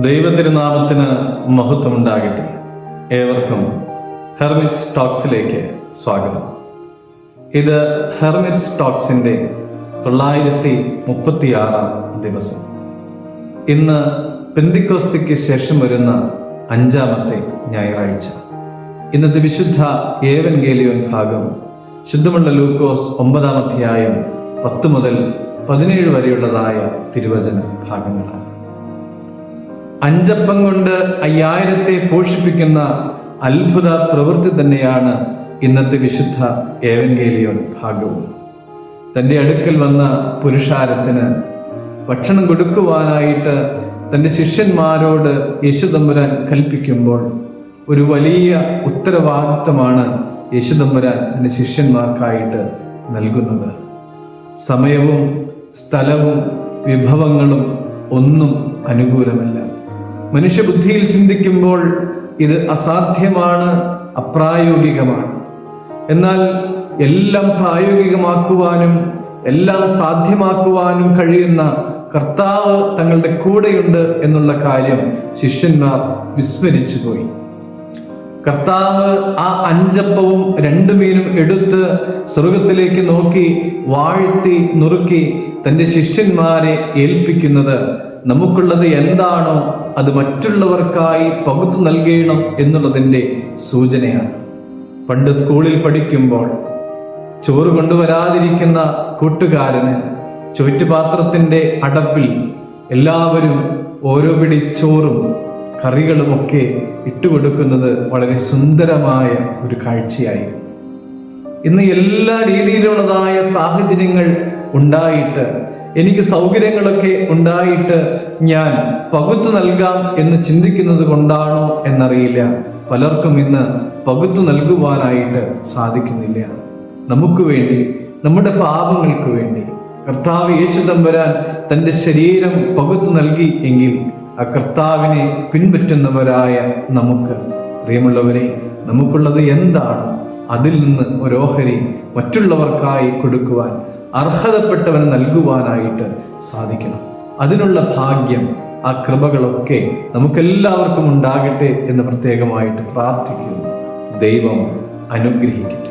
ദൈവതിരുനാമത്തിന് മഹത്വമുണ്ടാകട്ടെ. ഏവർക്കും ഹെർമിറ്റ്സ് ടോക്സിലേക്ക് സ്വാഗതം. ഇത് ഹെർമിറ്റ്സ് ടോക്സിന്റെ തൊള്ളായിരത്തി മുപ്പത്തിയാറാം ദിവസം. ഇന്ന് പെന്തിക്കോസ്തിക്ക് ശേഷം വരുന്ന അഞ്ചാമത്തെ ഞായറാഴ്ച. ഇന്നത്തെ വിശുദ്ധ ഏവൻ ഗേലിയോൻ ഭാഗം ശുദ്ധമുള്ള ലൂക്കോസ് ഒമ്പതാം അധ്യായം പത്ത് മുതൽ പതിനേഴ് വരെയുള്ളതായ തിരുവചന ഭാഗങ്ങളാണ്. അഞ്ചപ്പം കൊണ്ട് അയ്യായിരത്തെ പോഷിപ്പിക്കുന്ന അത്ഭുത പ്രവൃത്തി തന്നെയാണ് ഇന്നത്തെ വിശുദ്ധ ഏവൻഗേലിയോൻ ഭാഗവും. തന്റെ അടുക്കൽ വന്ന പുരുഷാരത്തിന് ഭക്ഷണം കൊടുക്കുവാനായിട്ട് തന്റെ ശിഷ്യന്മാരോട് യേശുദമ്പുരാൻ കൽപ്പിക്കുമ്പോൾ ഒരു വലിയ ഉത്തരവാദിത്വമാണ് യേശുദമ്പുരാൻ തന്റെ ശിഷ്യന്മാർക്കായിട്ട് നൽകുന്നത്. സമയവും സ്ഥലവും വിഭവങ്ങളും ഒന്നും അനുകൂലമല്ല. മനുഷ്യബുദ്ധിയിൽ ചിന്തിക്കുമ്പോൾ ഇത് അസാധ്യമാണ് അപ്രായോഗികമാണ്. എന്നാൽ എല്ലാം പ്രായോഗികമാക്കുവാനും എല്ലാം സാധ്യമാക്കുവാനും കഴിയുന്ന കർത്താവ് തങ്ങളുടെ കൂടെയുണ്ട് എന്നുള്ള കാര്യം ശിഷ്യന്മാർ വിസ്മരിച്ചു പോയി. കർത്താവ് ആ അഞ്ചപ്പവും രണ്ടു മീനും എടുത്ത് സ്വർഗത്തിലേക്ക് നോക്കി വാഴ്ത്തി നുറുക്കി തന്റെ ശിഷ്യന്മാരെ ഏൽപ്പിക്കുന്നത് നമുക്കുള്ളത് എന്താണോ അത് മറ്റുള്ളവർക്കായി പകുത്തു നൽകണം എന്നുള്ളതിന്റെ സൂചനയാണ്. പണ്ട് സ്കൂളിൽ പഠിക്കുമ്പോൾ ചോറ് കൊണ്ടുവരാതിരിക്കുന്ന കൂട്ടുകാരന് ചുറ്റുപാത്രത്തിന്റെ അടപ്പിൽ എല്ലാവരും ഓരോ പിടി ചോറും കറികളുമൊക്കെ ഇട്ടുകൊടുക്കുന്നത് വളരെ സുന്ദരമായ ഒരു കാഴ്ചയായിരുന്നു. ഇന്ന് എല്ലാ രീതിയിലുള്ളതായ സാഹചര്യങ്ങൾ ഉണ്ടായിട്ട് എനിക്ക് സൗകര്യങ്ങളൊക്കെ ഉണ്ടായിട്ട് ഞാൻ പകുത്തു നൽകാം എന്ന് ചിന്തിക്കുന്നത് കൊണ്ടാണോ എന്നറിയില്ല. പലർക്കും ഇന്ന് പകുത്തു നൽകുവാനായിട്ട് സാധിക്കുന്നില്ല. നമുക്ക് വേണ്ടി നമ്മുടെ പാപങ്ങൾക്ക് വേണ്ടി. കർത്താവ് യേശു തമ്പുരാൻ തന്റെ ശരീരം പകുത്തു നൽകി എങ്കിൽ ആ കർത്താവിനെ പിൻപറ്റുന്നവരായ നമുക്ക്. പ്രിയമുള്ളവരെ നമുക്കുള്ളത് എന്താണ്? അതിൽ നിന്ന് ഒരോഹരി മറ്റുള്ളവർക്കായി കൊടുക്കുവാൻ അർഹതപ്പെട്ടവന് നൽകുവാനായിട്ട് സാധിക്കണം. അതിനുള്ള ഭാഗ്യം ആ കൃപകളൊക്കെ നമുക്കെല്ലാവർക്കും ഉണ്ടാകട്ടെ എന്ന് പ്രത്യേകമായിട്ട് പ്രാർത്ഥിക്കുന്നു. ദൈവം അനുഗ്രഹിക്കട്ടെ.